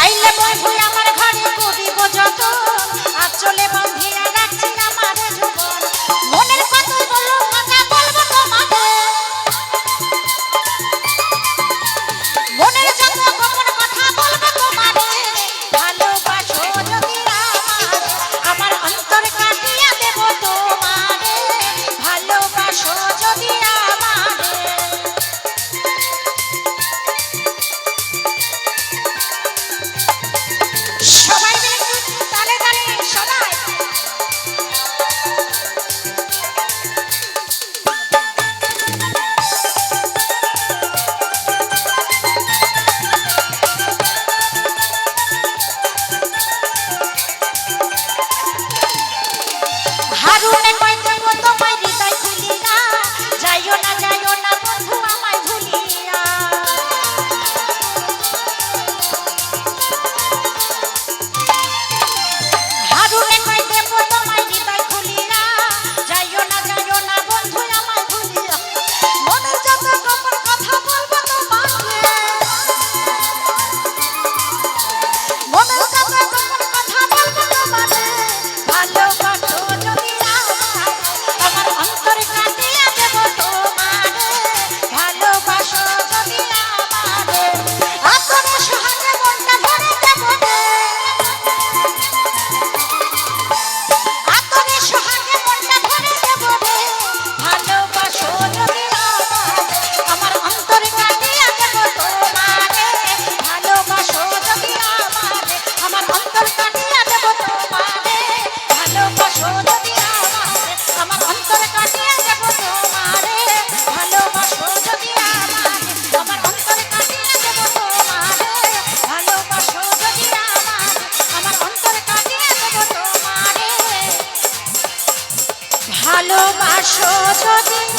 তাইলে বন্ধু আমার ঘরে করিব যত। আর চলে বন্ধি I don't ভালোবাসো যদি